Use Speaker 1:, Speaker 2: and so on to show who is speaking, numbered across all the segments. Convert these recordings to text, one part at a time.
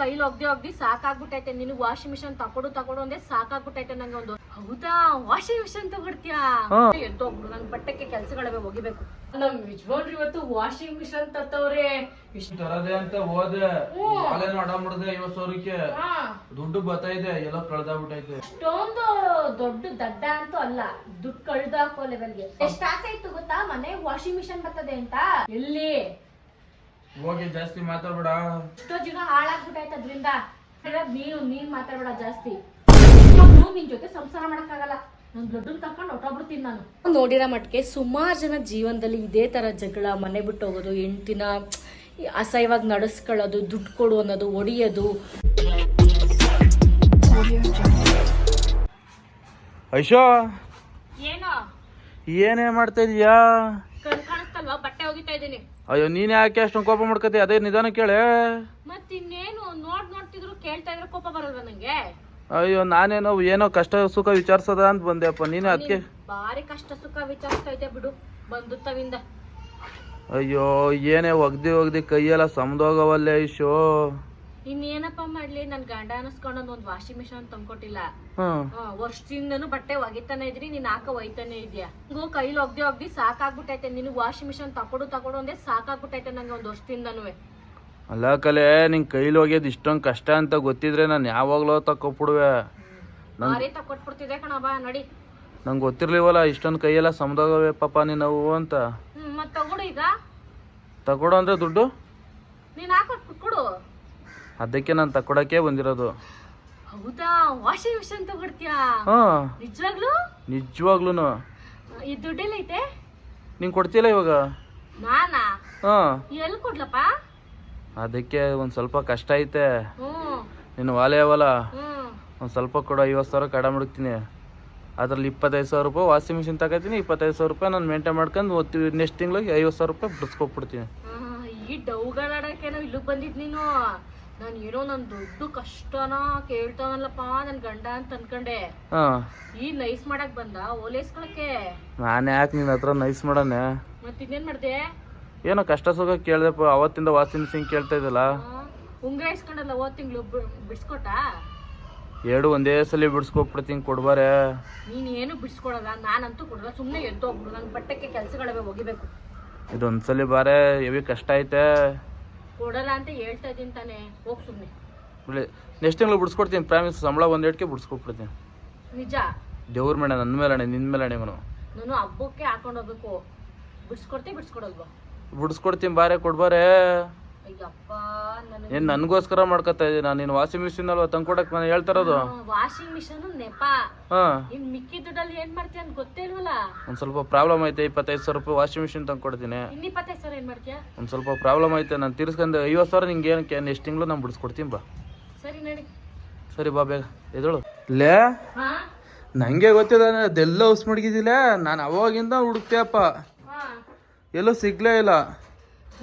Speaker 1: ಕೈಲಿ ಒಗ್ದಿ ಒಗ್ದಿ ಸಾಕಾಗ್ಬಿಟ್ಟೈತೆ. ನಿನ್ washing machine ತಕೊಡು ತಕೊಡು ಅಂದ್ರೆ ಸಾಕಾಗ್ಬಿಟ್ಟೈತೆ ನಂಗೆ ಒಂದು. ಹೌದಾ? Washing machine ತಗೊಡ್ತೀಯಾ. ಎದ್ದೋಗ್ಬಿಡು ನನ್ ಬಟ್ಟೆಗೆ ಕೆಲ್ಸಗಳವೆ ಹೋಗಿಬೇಕು ನಮ್ ಯಜಮಾನ್ರಿ ಇವತ್ತು ವಾಷಿಂಗ್ ಮಿಷನ್ ತತ್ತವ್ರೆ. ಇಷ್ಟ
Speaker 2: ತರದೆ ಅಂತ ಹೋದೆ. ಅಡ ಮಾಡಿದೆ ಐವತ್ ಸಾವಿರಕ್ಕೆ. ದುಡ್ಡು ಬತ್ತೈದೆ ಎಲ್ಲ ಕಳ್ದಾಗ್ಬಿಟ್ಟೈತೆ.
Speaker 1: ಅಷ್ಟೊಂದು ದೊಡ್ಡ ದಡ್ಡ ಅಂತೂ ಅಲ್ಲ ದುಡ್ಡು ಕಳ್ದಾಕೋ ಲೆವೆಲ್ಗೆ ಎಷ್ಟ್ ಆಸೆ ಇತ್ತು ಗೊತ್ತಾ ಮನೆ? ವಾಷಿಂಗ್ ಮಿಷನ್ ಬರ್ತದೆ ಅಂತ. ಎಲ್ಲಿ?
Speaker 2: ಹೋಗಿ ಜಾಸ್ತಿ ಮಾತಾಡ್ಬೇಡ.
Speaker 1: ಎಷ್ಟೋ ಜೀವನ ಹಾಳಾಗ್ಬಿಟ್ಟೈತೆ ಅದ್ರಿಂದ. ನೀನು ನೀನ್ ಮಾತಾಡ್ಬೇಡ ಜಾಸ್ತಿ. ನಿನ್ ಜೊತೆ ಸಂಸಾರ ಮಾಡಕ್ಕಾಗಲ್ಲ. ನಾನು ತಕೊಂಡು ಹೊಟ್ಟೋಗ್ಬಿಡ್ತೀನಿ ನಾನು. ನೋಡಿರೋ ಮಟ್ಟಿಗೆ ಸುಮಾರು ಜನ ಜೀವನದಲ್ಲಿ ಇದೇ ತರ ಜಗಳ ಮನೆ ಬಿಟ್ಟು ಹೋಗೋದು ಹೆಂಡ್ತಿನ ಅಸಹ್ಯವಾಗಿ ನಡೆಸ್ಕೊಳ್ಳೋದು ದುಡ್ಡು ಕೊಡು ಅನ್ನೋದು ಒಡಿಯೋದು.
Speaker 2: ಐಶೋ
Speaker 1: ಏನೋ?
Speaker 2: ಏನೇ ಮಾಡ್ತಾ ಇದೀಯಾ?
Speaker 1: ಕಣ್ ಕಾಣಿಸ್ತಲ್ವಾ? ಬಟ್ಟೆ ಹೋಗಿತಾ
Speaker 2: ಅಯ್ಯೋ ನೀನ್ ಯಾಕೆ ಅಷ್ಟೊಂದು ಕೋಪ ಮಾಡ್ಕತಿ? ಅದೇ ನಿಧಾನ ಕೇಳೆ.
Speaker 1: ಮತ್ತಿನ್ನೇನು ನೋಡ್ ನೋಡ್ತಿದ್ರು ಕೇಳ್ತಾ ಇದ್ರೆ ಕೋಪ ಬರಲ್ವಾ ನಂಗೆ?
Speaker 2: ಅಯ್ಯೋ ನಾನೇನೋ ಏನೋ ಕಷ್ಟ ಸುಖ ವಿಚಾರಿಸದ ಅಂತ ಬಂದೆಪ್ಪ ನೀನು ಅದಕ್ಕೆ
Speaker 1: ಬಾರಿ ಕಷ್ಟ ಸುಖ ವಿಚಾರಿಸ್ತಾ ಇದ್ದೆ ಬಿಡು ಬಂದು ತವಿಂದ
Speaker 2: ಅಯ್ಯೋ ಏನೇ ಒಗ್ದಿ ಒಗ್ದಿ ಕೈಯೆಲ್ಲ ಸಮದೋಗವಲ್ಲೇ ಐಶೋ
Speaker 1: ಇನ್ನೇನಪ್ಪ ಮಾಡ್ಲಿ ನನ್ ಗಂಡ ಅನಸ್ಕೊಂಡ್ ಒಂದ್ ವಾಷಿಂಗ್ ಮಿಷನ್ ತಂದ್ಕೊಟ್ಟಿಲ್ಲ. ವರ್ಷದಿಂದನು ಬಟ್ಟೆ ಒಗಿತಾನೆ ಇದ್ರಿ ನೀನ್ ಹಾಕ ಒಯ್ತಾನೆ ಇದ್ಯಾ? ಹಂಗು ಕೈಲಿ ಒಗ್ದಿ ಒಗ್ದಿ ಸಾಕಾಗ್ಬಿಟ್ಟೈತೆ ನಿನಗ್ ವಾಷಿಂಗ್ ಮಿಷನ್ ತಕೊಡು ತಕೊಡು ಅಂದೆ ಸಾಕಾಗ್ಬಿಟ್ಟೈತೆ ನಂಗೆ ಒಂದ್ ವರ್ಷದಿಂದನೂ
Speaker 2: ಅಲ್ಲ ಕಲೆ ನಿನ್ ಕೈಲಿ ಹೋಗ್ಯದ್ ಇಷ್ಟೊಂದ್ ಕಷ್ಟ ಅಂತ ಗೊತ್ತಿದ್ರೆ ನಾನು ಯಾವಾಗ್ಲೋ ತಕೊಬಿಡುವೆ
Speaker 1: ಭಾರಿ ತಕೊಟ್ಬಿಡ್ತಿದೆ ಕಣಬಾ ನಡಿ.
Speaker 2: ನಂಗೆ ಗೊತ್ತಿರ್ಲಿವಲ್ಲ ಇಷ್ಟೊಂದು ಕೈಯೆಲ್ಲ ಸಮದಾಗವೆ ಪಾಪ ನೀನವು ಅಂತ.
Speaker 1: ಹ್ಮ್ ಮತ್ ತಗೊಡು ಈಗ.
Speaker 2: ತಗೊಡು ಅಂದ್ರೆ ದುಡ್ಡು?
Speaker 1: ನೀನ್ ಕೊಡು.
Speaker 2: ಅದಕ್ಕೆ ನಾನು ತಕೊಡಕ್ಕೆ ಬಂದಿರೋದು.
Speaker 1: ಹೌದಾ? ವಾಷಿಂಗ್ ಮಿಷನ್ ತಗೊಡ್ತೀಯಾ?
Speaker 2: ಹಾ.
Speaker 1: ನಿಜವಾಗ್ಲೂ?
Speaker 2: ನಿಜವಾಗ್ಲೂ
Speaker 1: ಈ ದುಡ್ಡೆಲ್ಲ ಐತೆ?
Speaker 2: ನಿಂಗೆ ಕೊಡ್ತಿಲ್ಲ ಇವಾಗ?
Speaker 1: ನಾನಾ?
Speaker 2: ಹಾ.
Speaker 1: ಎಲ್ಲಿ ಕೊಡ್ಲಪ್ಪ?
Speaker 2: ಅದಕ್ಕೆ ಒಂದು ಸ್ವಲ್ಪ ಕಷ್ಟ ಐತೆ. ನೀನು ವಾಲೆ ಅವಲ್ಲ? ಒಂದು ಸ್ವಲ್ಪ ಕೊಡು ಐವತ್ತು ಸಾವಿರ ಕಡ ಮಾಡ್ತೀನಿ ಅದ್ರಲ್ಲಿ ಇಪ್ಪತ್ತೈದು ಸಾವಿರ ರೂಪಾಯಿ ವಾಷಿಂಗ್ ಮಿಷಿನ್ ತಗೋತೀನಿ ಇಪ್ಪತ್ತೈದು ಸಾವಿರ ರೂಪಾಯಿ ನಾನು ಮೇಂಟೈನ್ ಮಾಡ್ಕೊಂಡು ಓದ್ತೀವಿ. ನೆಕ್ಸ್ಟ್ ತಿಂಗಳಿಗೆ ಐವತ್ತು ಸಾವಿರ ರೂಪಾಯಿ
Speaker 1: ಬಿಡಿಸ್ಕೊಬಿಡ್ತೀನಿ ಈ ಡೌಗಳಾಡಕ್ಕೆ ಇಲ್ಲಿಗೆ ಬಂದಿದ್ ನೀನು. ನಾನು ಏನೋ ನನ್ನ ದೊಡ್ಡ ಕಷ್ಟನ ಕೇಳ್ತಾನಲ್ಲಪ್ಪ ನನ್ ಗಂಡ ಅಂತ ಅನ್ಕಂಡೆ.
Speaker 2: ಹಾಂ.
Speaker 1: ಈ ನೈಸ್ ಮಾಡಕ್ ಬಂದ ಓಲೇಸ್ಕೊಳಕ್ಕೆ.
Speaker 2: ನಾನು ಯಾಕೆ ನಿನ್ನ ಹತ್ರ ನೈಸ್ ಮಾಡೋಣ
Speaker 1: ಮತ್ತೆ ಇನ್ನೇನ್ ಮಾಡ್ದೆ?
Speaker 2: ಏನೋ ಕಷ್ಟ ಸುಖ ಕೇಳ್ದೆಪ್ಪ ಅವತ್ತಿಂದ ವಾಸಿನ ಸಿಂಗ್ ಕೇಳ್ತಾ ಇದ್ದಲ್ಲ.
Speaker 1: ಉಂಗ್ರೈಸ್ಕೊಂಡಲ್ಲ ಉಂಗ್ರ ಇಸ್ಕೊಂಡಲ್ಲ ಹೋದ್ ತಿಂಗಳು ಬಿಡ್ಸ್ಕೊಟ್ಟ?
Speaker 2: ಎರಡು ಒಂದೇ ಸಲ ಬಿಡ್ಸ್ಕೊಬಿಡ್ತೀನಿ ಕೊಡ್ಬಾರೆ.
Speaker 1: ನೀನ್ ಏನು ಬಿಡ್ಸ್ಕೊಡಲ್ಲ ನಾನಂತೂ ಕೊಡಲ್ಲ ಸುಮ್ನೆ ಎದ್ದೋಗ್ಬಿಡು ನನ್ ಬಟ್ಟೆಗೆ ಕೆಲ್ಸಗಳವೆ ಒಗಿಬೇಕು
Speaker 2: ಇದೊಂದ್ಸಲಿ ಬಾರೆ ಹೆವಿ ಕಷ್ಟ ಐತೆ.
Speaker 1: ಕೊಡಲ್ಲ ಅಂತ ಹೇಳ್ತಾ ಇದೀನಿ ತಾನೆ. ಹೋಗ್ ಸುಮ್ನೆ.
Speaker 2: ನೆಕ್ಸ್ಟ್ ತಿಂಗಳು ಬಿಡಿಸ್ಕೊಡ್ತೀನಿ ಪ್ರಾಮಿಸ್ ಸಂಬಳ ಒಂದೇಟ್ಗೆ ಬಿಡಿಸ್ಕೊಟ್ಬಿಡ್ತೀನಿ.
Speaker 1: ನಿಜ?
Speaker 2: ದೇವ್ರ ಮೇಡ ನನ್ನ ಮೇಲೆ ನಿನ್ನ ಮೇಲೆ ಇವನು
Speaker 1: ನಾನು ಹಬ್ಬಕ್ಕೆ ಹಾಕೊಂಡು ಹೋಗ್ಬೇಕು. ಬಿಡಿಸ್ಕೊಡ್ತೀನಿ ಬಿಡ್ಸ್ಕೊಡಲ್ವಾ?
Speaker 2: ಬಿಡಿಸ್ಕೊಡ್ತೀನಿ ಬಾರೆ ಕೊಡ್ಬಾರೆ ಏನ್ ನನಗೋಸ್ಕರ ಮಾಡ್ಕೊತಾ ಇದ್ದೀನಿ ನಾನು ನೀನು ವಾಷಿಂಗ್ ಮಿಷಿನ್ ಅಲ್ವಾ ತಂದ್ಕೊಡಕ್ ನಾನು ಹೇಳ್ತಾರದು
Speaker 1: ವಾಷಿಂಗ್ ಮಿಷನ್ ನೆಪ.
Speaker 2: ಹಾ.
Speaker 1: ಇನ್ ಮಿಕ್ಕಿ ದುಡ್ಡಲ್ಲಿ ಏನ್ ಮಾಡ್ತೀಯ ಅಂತ ಗೊತ್ತೇ ಇಲ್ವಲ್ಲ?
Speaker 2: ಒಂದ್ ಸ್ವಲ್ಪ ಪ್ರಾಬ್ಲಮ್ ಐತೆ ಇಪ್ಪತ್ತೈದು ಸಾವಿರ ರೂಪಾಯಿ ವಾಷಿಂಗ್ ಮಿಷಿನ್ ತಂದ್ಕೊಡ್ತೀನಿ
Speaker 1: ಇನ್ ಇಪ್ಪತ್ತೈದು ಸಾವಿರ ಏನ್ ಮಾಡ್ತೀಯ?
Speaker 2: ಒಂದ್ ಸ್ವಲ್ಪ ಪ್ರಾಬ್ಲಮ್ ಐತೆ ನಾನು ತೀರ್ಸ್ಕೊಂಡು ಐವತ್ತು ಸಾವಿರ ನಿಂಗೆ ಏನಕ್ಕೆ? ನೆಕ್ಸ್ಟ್ ತಿಂಗಳು ನಾನು ಬಿಡಿಸ್ಕೊಡ್ತೀನಿ ಬಾ.
Speaker 1: ಸರಿ ನಡಿ.
Speaker 2: ಸರಿ ಬಾ ಬೇಗ. ಎದಳು ಲೇ ನಂಗೆ ಗೊತ್ತಿಲ್ಲ ಅದೆಲ್ಲ ಔಸ್ ಮಡಗಿದಿಲ್ಲ ನಾನು ಅವಾಗಿಂದ
Speaker 1: ಹುಡುಕ್ತೇಪ್ಪ
Speaker 2: ಎಲ್ಲೂ ಸಿಗ್ಲೇ ಇಲ್ಲ.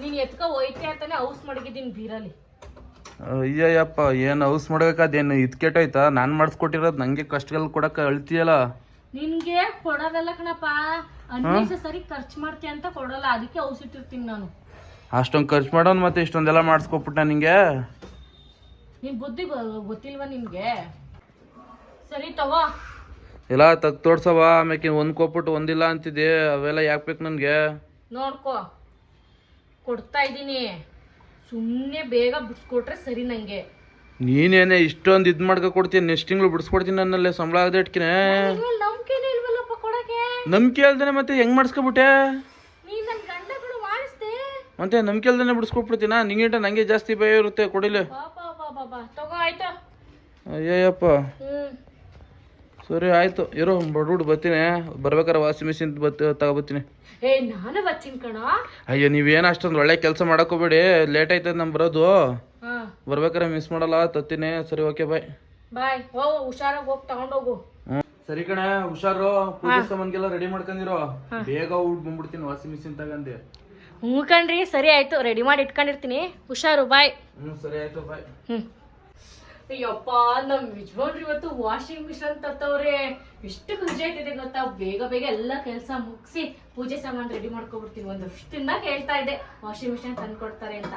Speaker 1: ನೀನ್ ಏನ್ ಹೋಯ್ತೆ ಅಂತಾನೆ ಹೌಸ್ ಮಡಗಿದ್ದೀನಿ ಬೀರಲ್ಲಿ.
Speaker 2: ಅಯ್ಯಯ್ಯಪ್ಪ ಏನು ಹೌಸ್ ಮಾಡ್ಬೇಕಾದೇನು ಇದು ಕೆಟ್ಟೋಯ್ತಾ ನಾನು ಮಾಡಿಸ್ಕೊಟ್ಟಿರೋದು ನಂಗೆ ಕಷ್ಟಗಳು ಕೊಡಕ್ಕೆ ಅಳ್ತಿಯಲ್ಲ?
Speaker 1: ನಿನ್ಗೆ ಕೊಡೋದಲ್ಲ ಕಣಪ್ಪ. ಅನ್ವೇಷ ಸರಿ ಖರ್ಚು ಮಾಡ್ತೀಯ ಅಂತ ಕೊಡಲ್ಲ. ಅದಕ್ಕೆ ಔಸ್ ಇಟ್ಟಿರ್ತೀನಿ ನಾನು.
Speaker 2: ಅಷ್ಟೊಂದು ಖರ್ಚು ಮಾಡೋನು ಮತ್ತೆ ಇಷ್ಟೊಂದೆಲ್ಲ ಮಾಡಿಸ್ಕೊಬಿಟ್ಟ ನಿಂಗೆ?
Speaker 1: ನಿನ್ ಬುದ್ಧಿ ಗೊ- ಗೊತ್ತಿಲ್ವಾ ನಿನ್ಗೆ? ಸರಿ ತಗೋ.
Speaker 2: ಎಲ್ಲ ತಗ್ ತೋಡ್ಸವ ಆಮೇಲೆ ಒಂದು ಕೊಟ್ಬಿಟ್ಟು ಒಂದಿಲ್ಲ ಅಂತಿದೆ ಅವೆಲ್ಲ ಯಾಕೆ ಬೇಕು ನನಗೆ?
Speaker 1: ನೋಡ್ಕೋ. ಕೊಡ್ತಾ ಇದ್ದೀನಿ. ಸುಮ್ಮನೆ ಬೇಗ ಬಿಡ್ಸ್ಕೊಟ್ರೆ ಸರಿ ನಂಗೆ.
Speaker 2: ನೀನೇನೆ ಇಷ್ಟೊಂದು ಇದು ಮಾಡ್ಕೊ ಕೊಡ್ತೀನಿ ನೆಕ್ಸ್ಟ್ ತಿಂಗಳು ಬಿಡಿಸ್ಕೊಡ್ತೀನಿ ನನ್ನಲ್ಲೇ ಸಂಬಳ ಆಗದೆ ಇಟ್ಕಿನ.
Speaker 1: ನಂಬಿಕೆನೇ ಇಲ್ವಲ್ಲಪ್ಪ ಕೊಡಕ್ಕೆ?
Speaker 2: ನಂಬಿಕೆ ಅಲ್ದೇನೆ ಮತ್ತೆ ಹೆಂಗ್ ಮಾಡಿಸ್ಕೊಬಿಟ್ಟೆ?
Speaker 1: ನೀನ್ ಮಾಡಿಸ್ದೆ
Speaker 2: ಮತ್ತೆ ನಂಬಿಕೆ ಅಲ್ದೇನೆ ಬಿಡಿಸ್ಕೊಟ್ಬಿಡ್ತೀನಾ? ನಿಂಗಿಂಟ ನಂಗೆ ಜಾಸ್ತಿ ಭಯ ಇರುತ್ತೆ ಕೊಡಿಲೆ.
Speaker 1: ಬಾಬಾ ಬಾಬಾ ಬಾ. ತಗೋ ಆಯ್ತಾ?
Speaker 2: ಅಯ್ಯಯ್ಯಪ್ಪ.
Speaker 1: ಹ್ಮ್.
Speaker 2: ಸರಿ ಆಯ್ತು. ಇರೋ ಬಡ್ಬಿಡ್ ಬರ್ತೀನಿ. ಬರ್ಬೇಕಾರೆ ವಾಷಿಂಗ್ ಮಿಷಿನ್ ತಗೋಬರ್ತೀನಿ
Speaker 1: ಏ ನಾನು ಬಚ್ಚಿನ ಕಣ.
Speaker 2: ಅಯ್ಯೋ ನೀವೇನು ಅಷ್ಟೊಂದು ಒಳ್ಳೆ ಕೆಲಸ ಮಾಡಕೋಬೇಡಿ ಲೇಟ್ ಆಯ್ತದ ನಮ್ ಬರೋದು. ಬರ್ಬೇಕಾರೆ ಮಿಸ್ ಮಾಡಲ್ಲ ತತ್ತೀನಿ. ಸರಿ ಓಕೆ ಬಾಯ್
Speaker 1: ಬಾಯ್ ಓ ಹುಷಾರಾಗಿ ಹೋಗಿ ತಗೊಂಡೋಗು.
Speaker 2: ಹ್ಮ್. ಸರಿ ಕಣೆ ಹುಷಾರು. ಪೂಜೆ ಸಾಮಾನ್ಗೆಲ್ಲ ರೆಡಿ ಮಾಡ್ಕೊಂಡಿರೋ? ಬೇಗ ಊಟ ಬಂದ್ಬಿಡ್ತೀನಿ ವಾಷಿಂಗ್ ಮಿಷಿನ್ ತಗಂದೆ.
Speaker 1: ಹ್ಞೂ ಕಣ್ರಿ ಸರಿ ಆಯ್ತು. ರೆಡಿ ಮಾಡಿ ಇಟ್ಕೊಂಡಿರ್ತೀನಿ. ಹುಷಾರು ಬಾಯ್
Speaker 2: ಹ್ಮ್ ಸರಿ ಆಯ್ತು ಬಾಯ್
Speaker 1: ಹ್ಮ್. ಅಯ್ಯಪ್ಪ ನಮ್ ಯಜಮಾನ್ರು ಇವತ್ತು ವಾಷಿಂಗ್ ಮಿಷನ್ ತತ್ತವ್ರೆ. ಎಷ್ಟು ಖುಷಿ ಆಯ್ತಿದೆ ಗೊತ್ತಾ? ಬೇಗ ಬೇಗ ಎಲ್ಲ ಕೆಲಸ ಮುಗಿಸಿ ಪೂಜೆ ಸಾಮಾನು ರೆಡಿ ಮಾಡ್ಕೊಬಿಡ್ತೀನಿ. ಒಂದು ವರ್ಷದಿಂದ ಕೇಳ್ತಾ ಇದ್ದೆ ವಾಷಿಂಗ್ ಮಿಷನ್ ತಂದ್ಕೊಡ್ತಾರೆ ಅಂತ.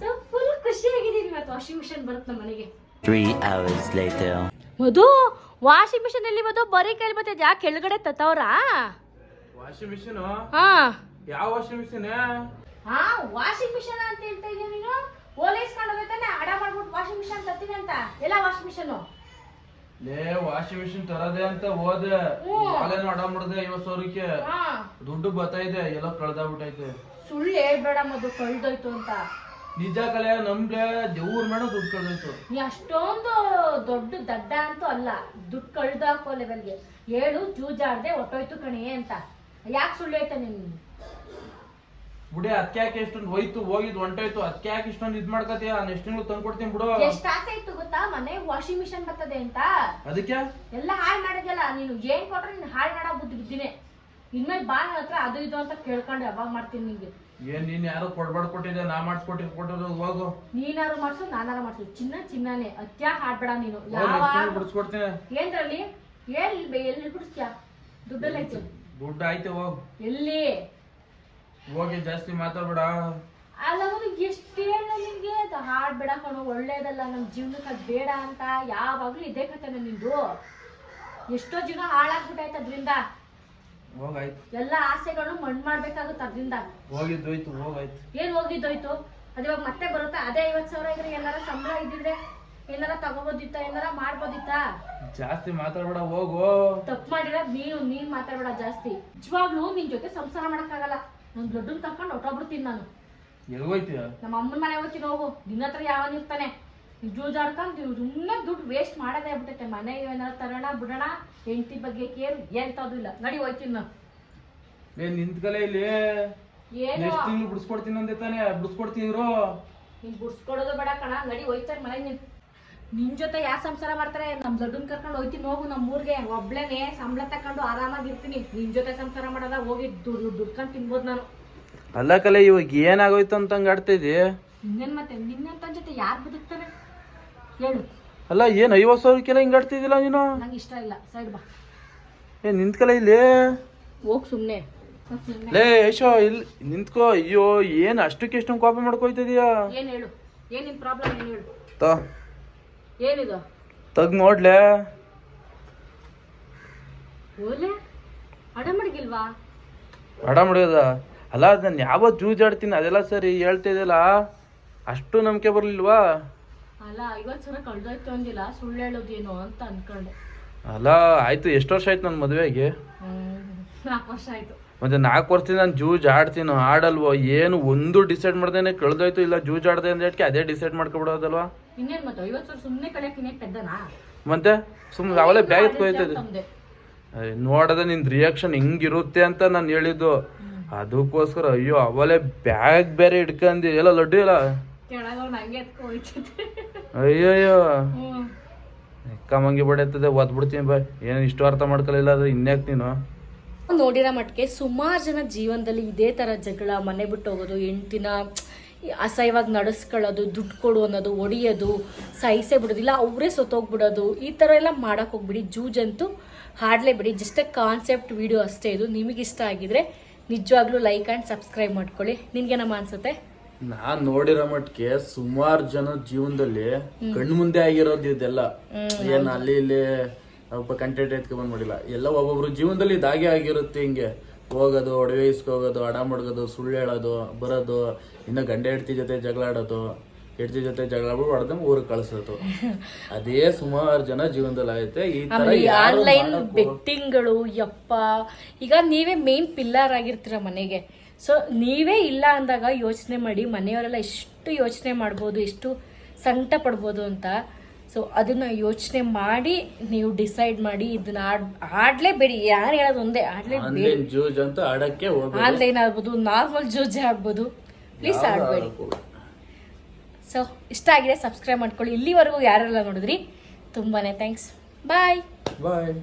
Speaker 1: ಸೊ ಫುಲ್ ಖುಷಿಯಾಗಿದ್ದೀನಿ ಇವತ್ತು ವಾಷಿಂಗ್ ಮಿಷನ್ ಬರುತ್ತೆ ನಮ್ಮ ಮನೆಗೆ.
Speaker 3: Three hours later.
Speaker 1: Madhu washing machine ಅಲ್ಲಿ ಮಧು ಬರೀ ಕೈಲಿ ಬರ್ತೈತೆ ಯಾಕೆ ಕೆಳಗಡೆ ತತ್ತವ್ರಾ?
Speaker 2: ವಾಷಿಂಗ್ ಮಿಷನ್
Speaker 1: ಹಾ.
Speaker 2: ಯಾವ ವಾಷಿಂಗ್ ಮಿಷನ್
Speaker 1: ಹಾ ವಾಷಿಂಗ್ ಮಿಷನ್ ಅಂತ ಹೇಳ್ತಾ ಇದೀಯ ನೀನು? ಓಲೈಸ್ಕೊಂಡು ಹೋಗ್ತಾನೆ ಅಡ ಮಾಡ್ಬಿಟ್ಟು ವಾಷಿಂಗ್ ಮಿಷನ್ ತತ್ತೀನಿ ಅಂತ. ಎಲ್ಲ ವಾಷಿಂಗ್ ಮಿಷನ್
Speaker 2: ಲೇ ವಾಷಿಂಗ್ ಮಿಷಿನ್ ತರದೆ ಅಂತ ಹೋದೆ. ಮಾಲೇನು ಅಡ ಮಾಡ್ದೆ ಐವತ್ ಸಾವಿರಕ್ಕೆ. ದುಡ್ಡು ಬತ್ತೈತೆ ಎಲ್ಲ ಕಳ್ದಾಗ್ಬಿಟ್ಟೈತೆ.
Speaker 1: ಸುಳ್ಳು ಹೇಳ್ಬೇಡ ಅದು ಕಳ್ದೋಯ್ತು ಅಂತ.
Speaker 2: ನಿಜ ಕಲೆ ನಮ್ಗೆ ದೇವ್ರ ಮೇಡ ದುಡ್ಡು ಕಳ್ದೋಯ್ತು.
Speaker 1: ನೀ ಅಷ್ಟೊಂದು ದೊಡ್ಡ ದಡ್ಡ ಅಂತೂ ಅಲ್ಲ ದುಡ್ಡು ಕಳ್ದಾಕೋ ಲೆವೆಲ್ಗೆ ಹೇಳು ಜೂಜಾಡ್ದೆ ಹೊಟ್ಟೋಯ್ತು ಕಣೆ ಅಂತ. ಯಾಕೆ ಸುಳ್ಳು ಹೇಳ್ತಾನೆ ನೀನು?
Speaker 2: ಬುಡಿ ಅದ್ಯಾಕೆ ಯಾಕೆ ಎಷ್ಟೊಂದು ಹೋಯ್ತು ಹೋಗಿದ್ ಹೊಂಟೋಯ್ತು ಅದ್ಯಾಕೆ ಯಾಕೆ ಇಷ್ಟೊಂದು ಇದ್ ಮಾಡ್ಕತಿಯ? ನೆಕ್ಸ್ಟ್ ತಿಂಗಳು ತಂದು ಕೊಡ್ತೀನಿ ಬಿಡು.
Speaker 1: ಎಷ್ಟು ಆಸೆ ಇತ್ತು ಗೊತ್ತಾ ಮನೆ ವಾಷಿಂಗ್ ಮಿಷನ್ ಬರ್ತದೆ ಅಂತ.
Speaker 2: ಅದಕ್ಕೆ?
Speaker 1: ಎಲ್ಲ ಹಾಳು ಮಾಡಿದ್ಯಲ್ಲ ನೀನು ಏನ್ ಕೊಟ್ರೆ ನೀನು ಹಾಳು ಮಾಡೋ ಬುದ್ಧಿ ಬಿದ್ದೀನಿ ಇನ್ಮೇಲೆ ಬಾ ನನ್ನ ಹತ್ರ ಅದು ಇದು ಅಂತ ಕೇಳ್ಕೊಂಡು ಅವಾಗ ಮಾಡ್ತೀನಿ ನಿಂಗೆ.
Speaker 2: ಏನ್ ನೀನ್ ಯಾರು ಕೊಡ್ಬಾರ್ದು ಕೊಟ್ಟಿದ್ದೆ ನಾ ಮಾಡಿಸ್ಕೊಟ್ಟಿ ಕೊಟ್ಟಿರೋ ಹೋಗು
Speaker 1: ನೀನಾರು ಮಾಡ್ಸು ನಾನಾರು ಮಾಡ್ಸು. ಚಿನ್ನ ಚಿನ್ನನೇ ಅತ್ಯಾ ಹಾಡ್ಬೇಡ ನೀನು? ಯಾವ
Speaker 2: ಬಿಡಿಸ್ಕೊಡ್ತೀನಿ.
Speaker 1: ಏನ್ರಲ್ಲಿ? ಎಲ್ಲಿ ಬಿಡ್ಸ್ಯಾ ಎಲ್ಲಿ ಬಿಡಿಸ್ತೀಯ? ದುಡ್ಡೆಲ್ಲ ಐತೆ
Speaker 2: ದುಡ್ಡು ಆಯ್ತು ಹೋಗ್.
Speaker 1: ಎಲ್ಲಿ?
Speaker 2: ಹೋಗಿ ಜಾಸ್ತಿ ಮಾತಾಡ್ಬೇಡ.
Speaker 1: ಅಲ್ಲ ಒಂದು ಎಷ್ಟು ಹೇಳ ನಿನ್ಗೆ ಅದು ಹಾಡ್ಬೇಡ ಕಣೋ ಒಳ್ಳೇದಲ್ಲ ನಮ್ಮ ಜೀವನಕ್ಕೆ ಅದು ಬೇಡ ಅಂತ ಯಾವಾಗ್ಲೂ ಇದೇ ಕತೆ ನಿಂದು. ಎಷ್ಟೋ ಜೀವನ ಹಾಳಾಗ್ಬಿಟ್ಟೈತೆ ಅದ್ರಿಂದ.
Speaker 2: ಹೋಗಾಯ್ತು.
Speaker 1: ಎಲ್ಲ ಆಸೆಗಳು ಮಣ್ಣು ಮಾಡ್ಬೇಕಾಗುತ್ತೆ ಅದ್ರಿಂದ.
Speaker 2: ಹೋಗಿದ್ದೋಯ್ತು ಹೋಗಾಯ್ತು.
Speaker 1: ಏನ್ ಹೋಗಿದ್ದೋಯ್ತು? ಅದು ಇವಾಗ ಮತ್ತೆ ಬರುತ್ತೆ. ಅದೇ ಐವತ್ ಸಾವಿರ ಇದ್ರೆ ಏನಾರ ಸಂಬಳ ಇದ್ದಿದ್ರೆ ಏನಾರ ತಗೋಬೋದಿತ್ತ ಏನಾರ ಮಾಡ್ಬೋದಿತ್ತ?
Speaker 2: ಜಾಸ್ತಿ ಮಾತಾಡ್ಬೇಡ ಹೋಗು.
Speaker 1: ತಪ್ಪು ಮಾಡಿರ ನೀನು ನೀನ್ ಮಾತಾಡ್ಬೇಡ ಜಾಸ್ತಿ. ನಿಜವಾಗ್ಲೂ ನಿನ್ ಜೊತೆ ಸಂಸಾರ ಮಾಡಕ್ಕಾಗಲ್ಲ. ನನ್ ದುಡ್ಡನ್ ಕರ್ಕೊಂಡು ಹೊಟ್ಟೋಗ್ಬಿಡ್ತೀನಿ ನಾನು.
Speaker 2: ಹೋಯ್ತೀಯ
Speaker 1: ನಮ್ಮ ಅಮ್ಮನ ಮನೆ ಹೋಗ್ತೀನಿ ಹೋಗು. ನಿನ್ನ ಹತ್ರ ಯಾವನ್ ಇರ್ತಾನೆ ಜೂಜಾಡ್ಕೊಂಡು ಸುಮ್ಮನೆ ದುಡ್ಡು ವೇಸ್ಟ್ ಮಾಡೋದೇ ಆಗ್ಬಿಟ್ಟೈತೆ ಮನೆ ಏನಾರ ತರೋಣ ಬಿಡೋಣ ಹೆಂಡತಿ ಬಗ್ಗೆ ಕೇರ್ ಎಂತದ್ದು ಇಲ್ಲ. ನಡಿ ಹೋಯ್ತೀನಿ ನಾನು.
Speaker 2: ಏ ನಿಂತ್ಕಲೆ ಇಲ್ಲಿ.
Speaker 1: ಏನು?
Speaker 2: ನೆಕ್ಸ್ಟ್ ತಿಂಗಳು ಬಿಡಿಸ್ಕೊಡ್ತೀನಿ ಅಂದೆ ತಾನೆ. ಬಿಡಿಸ್ಕೊಡ್ತೀನಿ ಇರು
Speaker 1: ನೀನ್ ಗುಡ್ಸ್ಕೊಡೋದು ಬೇಡ ಕಣ. ನಡಿ ಹೋಯ್ತಾರೆ ಮನೆಗೆ ನೀನ್ ನಿನ್ ಜೊತೆ ಯಾ ಸಂಸಾರ ಮಾಡ್ತಾರೆ? ನಮ್ ದೊಡ್ಡನ್ ಕರ್ಕೊಂಡು ಹೋಯ್ತೀನಿ ಹೋಗು ನಮ್ಮ ಊರ್ಗೆ. ಒಬ್ಳೇನೆ ಸಂಬಳ ತಕೊಂಡು ಆರಾಮಾಗಿ ಇರ್ತೀನಿ. ನಿನ್ ಜೊತೆ ಸಂಸಾರ ಮಾಡೋದ ಹೋಗಿ ದುಡ್ಡು ದುಡ್ಕೊಂಡು ತಿನ್ಬೋದು ನಾನು.
Speaker 2: ಅಲ್ಲ ಕಲೆ ಇವಾಗ ಏನಾಗೋಯ್ತು ಅಂತ ಹಂಗ ಆಡ್ತಿದ್ದಿ
Speaker 1: ಇನ್ನೇನ್ ಮತ್ತೆ? ನಿನ್ನಂತ ಜೊತೆ ಯಾರು ಬದುಕ್ತಾರೆ? ಹೇಳು.
Speaker 2: ಅಲ್ಲ ಏನ್ ಐವತ್ ಸಾವಿರಕ್ಕೆಲ್ಲ ಹಿಂಗ್ ಆಡ್ತಿದ್ದಿಲ್ಲ ನೀನು?
Speaker 1: ನಂಗೆ ಇಷ್ಟ ಇಲ್ಲ. ಸೈಡ್ ಬಾ.
Speaker 2: ಏ ನಿಂತ್ಕಲೆ ಇಲ್ಲಿ?
Speaker 1: ಹೋಗ್ ಸುಮ್ನೆ. ಸುಮ್ನೆ
Speaker 2: ಲೇ ಯಶೋ ಇಲ್ಲಿ ನಿಂತ್ಕೋ. ಅಯ್ಯೋ ಏನ್ ಅಷ್ಟಕ್ಕೆ ಇಷ್ಟು ಕಾಪಿ ಮಾಡ್ಕೊಯ್ತಿದೀಯ
Speaker 1: ಏನ್ ಹೇಳು? ಏನ್ ನಿನ್ ಪ್ರಾಬ್ಲಮ್ ಏನ್ ಹೇಳು?
Speaker 2: ತ.
Speaker 1: ಏನಿದು?
Speaker 2: ತಗ್ ನೋಡ್ಲೆ.
Speaker 1: ಓಲೆ? ಅಡ ಮಡಗಿಲ್ವಾ?
Speaker 2: ಅಲ್ಲ ನಾನು ಯಾವ ಜೂಜಾಡ್ತೀನಿ ಅದೆಲ್ಲ ಸರಿ ಹೇಳ್ತಿದ್ದಿಲ್ಲ ಅಷ್ಟು ನಂಬಿಕೆ ಬರ್ಲಿಲ್ವಾ?
Speaker 1: ಅಲ್ಲ ಇವತ್ತು ಸರ ಕಳ್ದೋಯ್ತು ಅಂದಿಲ್ಲ ಸುಳ್ಳು ಹೇಳೋದೇನೋ ಅಂತ ಅನ್ಕೊಂಡೆ.
Speaker 2: ಅಲ್ಲ ಆಯ್ತು ಎಷ್ಟು ವರ್ಷ ಆಯ್ತು ನನ್ನ ಮದುವೆಗೆ?
Speaker 1: ನಾಲ್ಕು ವರ್ಷ ಆಯ್ತು.
Speaker 2: ಮತ್ತೆ ನಾಲ್ಕು ವರ್ಷದಿಂದ ನಾನು ಜೂಜ್ ಆಡ್ತೀನಿ ಆಡಲ್ವೋ ಏನು ಒಂದು ಡಿಸೈಡ್ ಮಾಡ್ದೇನೆ ಕಳ್ದೋಯ್ತು ಇಲ್ಲ ಜೂಜ್ ಆಡ್ದೆ ಅಂತ ಹೇಳಿ ಅದೇ ಡಿಸೈಡ್ ಮಾಡ್ಕೊಬಿಡೋದಲ್ವಾ?
Speaker 1: ಇನ್ನೇನ್ ಮತ್ತೆ? ಐವತ್ ಸಾವಿರ ಸುಮ್ನೆ ಕಳೆಯಕ್ಕೆ ಇನ್ನೇನ್ ಪೆದ್ದನಾ?
Speaker 2: ಮತ್ತೆ ಸುಮ್ಮನೆ ಅವಲೇ ಬ್ಯಾಗ್ ಎತ್ಕೊಯ್ತದೆ
Speaker 1: ತಮ್ದೆ
Speaker 2: ನೋಡದೆ ನಿನ್ ರಿಯಾಕ್ಷನ್ ಹಿಂಗಿರುತ್ತೆ ಅಂತ ನಾನು ಹೇಳಿದ್ದು. ಅದಕ್ಕೋಸ್ಕರ ಅಯ್ಯೋ ಅವಲೇ ಬ್ಯಾಗ್ ಬೇರೆ ಇಟ್ಕಂದಿ ಎಲ್ಲ ಲಡ್ಡು ಇಲ್ಲ
Speaker 1: ಅಯ್ಯೋ ನಂಗೆ ಎತ್ಕೊ ಹೋಯ್ತದೆ.
Speaker 2: ಅಯ್ಯಯ್ಯೋ.
Speaker 1: ಹ್ಮ್.
Speaker 2: ಕಮ್ಮಂಗಿ ಬಡೈತದೆ ಒದ್ಬಿಡ್ತೀನಿ ಬಾಯ್. ಏನು ಇಷ್ಟು ಅರ್ಥ ಮಾಡ್ಕೊಲಿಲ್ಲ ಅದು ಇನ್ಯಾಕ್ ನೀನು?
Speaker 1: ನೋಡಿರೋ ಮಟ್ಟಿಗೆ ಸುಮಾರು ಜನ ಜೀವನದಲ್ಲಿ ಇದೇ ಥರ ಜಗಳ ಮನೆ ಬಿಟ್ಟು ಹೋಗೋದು ಹೆಂಡ್ತಿನ ಅಸಹ್ಯವಾಗಿ ನಡೆಸ್ಕೊಳ್ಳೋದು ದುಡ್ಡು ಕೊಡು ಅನ್ನೋದು ಒಡೆಯೋದು ಸಹಿಸೇ ಬಿಡೋದಿಲ್ಲ ಅವರೇ ಸೊತ್ತೋಗ್ಬಿಡೋದು ಈ ಥರ ಎಲ್ಲ ಮಾಡೋಕೆ ಹೋಗ್ಬಿಡಿ. ಜೂಜಂತೂ ಹಾಡಲೇಬಿಡಿ. ಜಸ್ಟ್ ಕಾನ್ಸೆಪ್ಟ್ ವಿಡಿಯೋ ಅಷ್ಟೇ ಇದು. ನಿಮಗಿಷ್ಟ ಆಗಿದ್ರೆ ನಿಜವಾಗ್ಲೂ ಲೈಕ್ ಆ್ಯಂಡ್ ಸಬ್ಸ್ಕ್ರೈಬ್ ಮಾಡ್ಕೊಳ್ಳಿ. ನಿನ್ಗೇನಮ್ಮ ಅನ್ಸುತ್ತೆ?
Speaker 2: ನಾನ್ ನೋಡಿರೋ ಮಟ್ಟಿಗೆ ಸುಮಾರು ಜನ ಜೀವನದಲ್ಲಿ ಕಣ್ಣು ಮುಂದೆ ಆಗಿರೋದು ಇದೆಲ್ಲ. ಏನ್ ಅಲ್ಲಿ ಇಲ್ಲಿ ಒಬ್ಬ ಕಂಟೆಂಟ್ ಎತ್ಕೊಂಡ್ ಮಾಡಿಲ್ಲ ಎಲ್ಲ ಒಬ್ಬೊಬ್ರು ಜೀವನದಲ್ಲಿ ಇದಾಗೆ ಆಗಿರುತ್ತೆ ಹಿಂಗೆ. ಹೋಗೋದು ಒಡವೆ ಇಸ್ಕೋಗೋದು ಅಡ ಮುಡ್ಗೋದು ಸುಳ್ಳು ಹೇಳೋದು ಬರೋದು ಇನ್ನ ಗಂಡ ಹೆಂಡತಿ ಜೊತೆ ಜಗಳ ಆಡೋದು ಹೆಂಡತಿ ಜೊತೆ ಜಗಳ ಹೊಡೆದ ಊರಿಗೆ ಕಳಿಸೋದು. ಅದೇ ಸುಮಾರು ಜನ ಜೀವನದಲ್ಲಿ ಆಗುತ್ತೆ. ಈ ತರ
Speaker 1: ಆಮೇಲೆ
Speaker 2: ಯಾರು
Speaker 1: ಆನ್ಲೈನ್
Speaker 2: ಮಾಡಕ್ಕೂ-
Speaker 1: ಬೆಟ್ಟಿಂಗ್ಗಳು ಯಪ್ಪ. ಈಗ ನೀವೇ ಮೇನ್ ಪಿಲ್ಲರ್ ಆಗಿರ್ತೀರ ಮನೆಗೆ. ಸೊ ನೀವೇ ಇಲ್ಲ ಅಂದಾಗ ಯೋಚನೆ ಮಾಡಿ ಮನೆಯವರೆಲ್ಲ ಎಷ್ಟು ಯೋಚನೆ ಮಾಡ್ಬೋದು ಎಷ್ಟು ಸಂಕಟ ಪಡ್ಬೋದು ಅಂತ ಸೊ ಅದನ್ನ ಯೋಚನೆ ಮಾಡಿ ನೀವು ಡಿಸೈಡ್ ಮಾಡಿ ಇದನ್ನ ಆಡ್ ಆಡ್ಲೇಬೇಡಿ. ಯಾರು ಹೇಳೋದು ಒಂದೇ? ಆಡ್ಲೇಬೇಡಿ.
Speaker 2: ಆನ್ಲೈನ್ ಜೂಜ್ ಅಂತ ಆಡಕ್ಕೆ ಹೋಗ್ಬೇಕು
Speaker 1: ಆನ್ಲೈನ್ ಆಗ್ಬೋದು ನಾರ್ಮಲ್ ಜೂಜೆ ಆಗ್ಬೋದು. ಪ್ಲೀಸ್ ಆಡಬೇಡಿ. ಸೊ ಇಷ್ಟ ಆಗಿದೆ ಸಬ್ಸ್ಕ್ರೈಬ್ ಮಾಡ್ಕೊಳ್ಳಿ. ಇಲ್ಲಿವರೆಗೂ ಯಾರೆಲ್ಲ ನೋಡಿದ್ರಿ? ತುಂಬಾನೇ ಥ್ಯಾಂಕ್ಸ್ ಬಾಯ್
Speaker 2: ಬಾಯ್